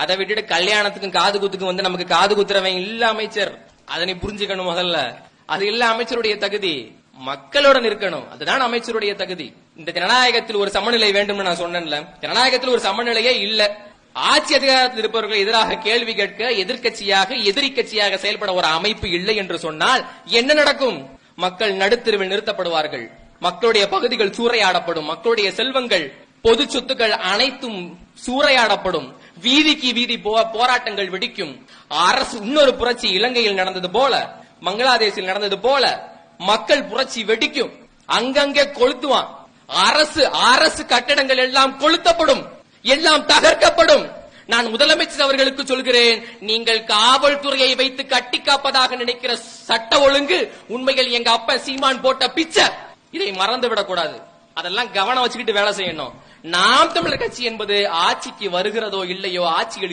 அதை விட்டுட்டு கல்யாணத்துக்கும் காது குத்துக்கும் வந்து நமக்கு காது குத்துறவன் இல்ல அமைச்சர். அதனை புரிஞ்சுக்கணும் முதல்ல. அது இல்ல அமைச்சருடைய தகுதி. மக்களுடன் இருக்கணும் அதுதான் அமைச்சருடைய தகுதி. இந்த ஜனநாயகத்தில் ஒரு சமநிலை வேண்டும் நான் சொன்னேன்ல. ஜனநாயகத்தில் ஒரு சமநிலையே இல்ல. ஆட்சி அதிகாரத்தில் இருப்பவர்கள் எதிராக கேள்வி கேட்க எதிர்க்கட்சியாக எதிரி கட்சியாக செயல்பட ஒரு அமைப்பு இல்லை என்று சொன்னால் என்ன நடக்கும்? மக்கள் நடுத்தருவில் நிறுத்தப்படுவார்கள். மக்களுடைய பகுதிகள் சூறையாடப்படும். மக்களுடைய செல்வங்கள் பொது சொத்துக்கள் அனைத்தும் சூறையாடப்படும். வீதிக்கு வீதி போ- போராட்டங்கள் வெடிக்கும். அரசு இன்னொரு புரட்சி இலங்கையில் நடந்தது போல பங்களாதேஷில் நடந்தது போல மக்கள் புரட்சி வெடிக்கும். அங்கங்கே கொளுத்துவான். அரசு அரசு கட்டடங்கள் எல்லாம் கொளுத்தப்படும். எல்லாம் தகர்க்கப்படும். நான் முதலமைச்சர் அவர்களுக்கு சொல்கிறேன் நீங்கள் காவல்துறையை வைத்து கட்டி காப்பதாக நினைக்கிற சட்ட ஒழுங்கு உண்மையில் எங்க அப்பா சீமான் போட்ட பிச்சை. இதை மறந்து விடக்கூடாது அதெல்லாம் கவனம் வச்சுக்கிட்டு வேலை செய்யணும். நாம் தமிழர் கட்சி என்பது ஆட்சிக்கு வருகிறதோ இல்லையோ ஆட்சியில்